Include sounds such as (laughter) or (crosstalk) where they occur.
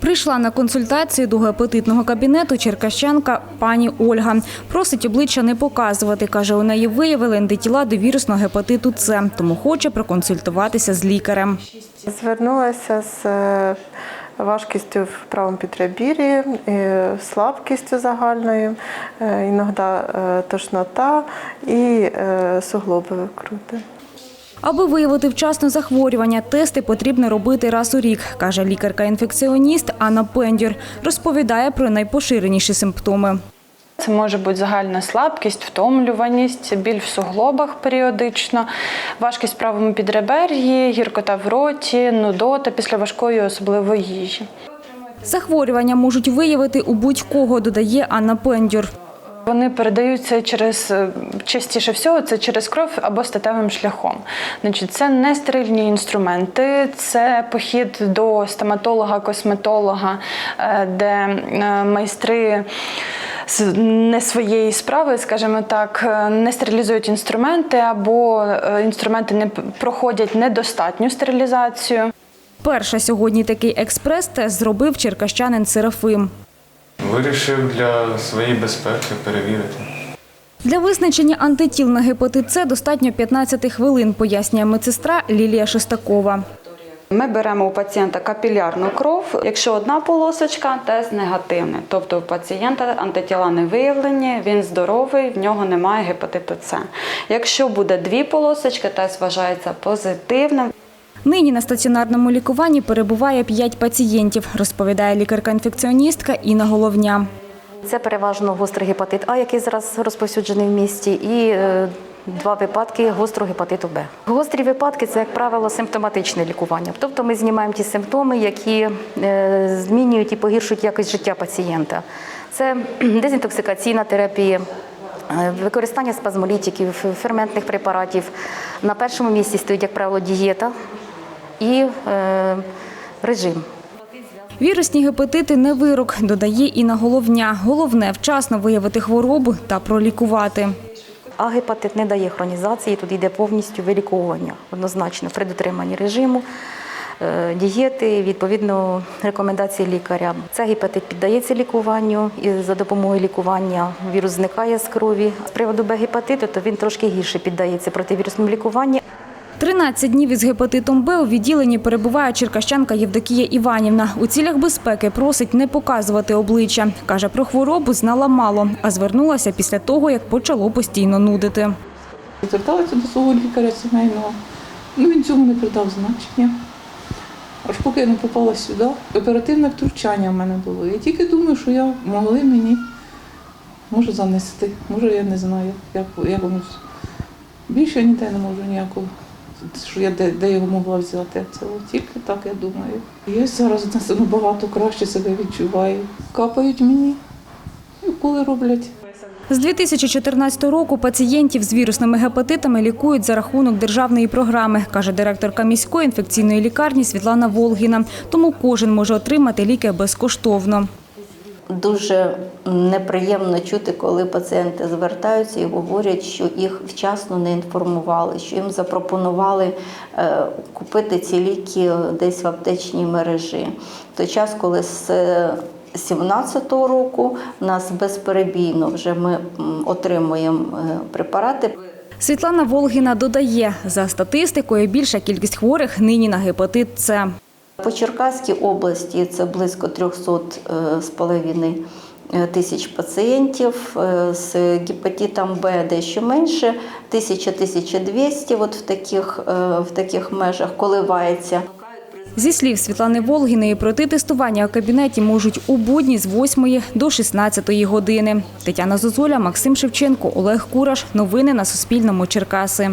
Прийшла на консультацію до гепатитного кабінету черкащанка пані Ольга. Просить обличчя не показувати. Каже, у неї виявили антитіла до вірусного гепатиту С, тому хоче проконсультуватися з лікарем. Звернулася з е, важкістю в правому підребір'ї, е, слабкістю загальною, е, іноді тошнота і суглоби крути. Аби виявити вчасно захворювання, тести потрібно робити раз у рік, каже лікарка-інфекціоніст Анна Пендюр. Розповідає про найпоширеніші симптоми. Це може бути загальна слабкість, втомлюваність, біль в суглобах періодично, важкість в правому підребер'ї, гіркота в роті, нудота після важкої особливої їжі. Захворювання можуть виявити у будь-кого, додає Анна Пендюр. Вони передаються через е, частіше всього це через кров або статевим шляхом. Значить, це не стерильні інструменти, це похід до стоматолога, косметолога, е, де е, майстри з не своєї справи, скажімо так, не стерилізують інструменти або інструменти не проходять недостатню стерилізацію. Перша сьогодні такий експрес-тест зробив черкащанин Серафим. Вирішив для своєї безпеки перевірити. Для визначення антитіл на гепатит С достатньо 15 хвилин, пояснює медсестра Лілія Шестакова. Ми беремо у пацієнта капілярну кров. Якщо одна полосочка, тест негативний. Тобто у пацієнта антитіла не виявлені, він здоровий, в нього немає гепатиту С. Якщо буде дві полосочки, тест вважається позитивним. Нині на стаціонарному лікуванні перебуває 5 пацієнтів, розповідає лікарка-інфекціоністка Інна Головня. Це переважно гострий гепатит А, який зараз розповсюджений в місті, і е, два випадки гострого гепатиту Б. Гострі випадки це, як правило, симптоматичне лікування. Тобто ми знімаємо ті симптоми, які е, змінюють і погіршують якість життя пацієнта. Це (clears throat) дезінтоксикаційна терапія. е, Використання спазмолітиків, ферментних препаратів. На першому місці стоїть, як правило, дієта і е, режим. Вірусні гепатити не вирок, додає Інна Головня. Головне вчасно виявити хворобу та пролікувати. А гепатит не дає хронізації, тут йде повністю виліковування однозначно при дотриманні режиму, е, дієти, відповідно рекомендації лікаря. Це гепатит піддається лікуванню і за допомогою лікування вірус зникає з крові. З приводу Б-гепатиту, то він трошки гірше піддається противірусному лікуванню. 13 днів із гепатитом Б у відділенні перебуває черкащанка Євдокія Іванівна. У цілях безпеки просить не показувати обличчя. Каже, про хворобу знала мало, а звернулася після того, як почало постійно нудити. Зверталася до свого лікаря сімейного. Ну, він цьому не придав значення. Аж поки я не попала сюди, оперативне втручання в мене було. Я тільки думаю, що я могли мені може занести. Може, я не знаю, як, як воно. Більше я ніде не можу ніякого, що я де, де його могла взяти. Це тільки так я думаю. Я зараз набагато краще себе відчуваю. Капають мені, коли роблять. З 2014 року пацієнтів з вірусними гепатитами лікують за рахунок державної програми, каже директорка міської інфекційної лікарні Світлана Волгіна. Тому кожен може отримати ліки безкоштовно. Дуже неприємно чути, коли пацієнти звертаються і говорять, що їх вчасно не інформували, що їм запропонували е, купити ці ліки десь в аптечній мережі. Той час, коли з 2017 року нас безперебійно вже ми отримуємо е, препарати. Світлана Волгіна додає, за статистикою більша кількість хворих нині на гепатит С. По Черкаській області це близько 300 е, з половиною е, тисяч пацієнтів. Е, З гепатитом Б дещо менше, 1000-1200 от в таких, в таких межах коливається. Зі слів Світлани Волгіної, пройти тестування у кабінеті можуть у будні з 8 до 16 години. Тетяна Зозуля, Максим Шевченко, Олег Кураш. Новини на Суспільному. Черкаси.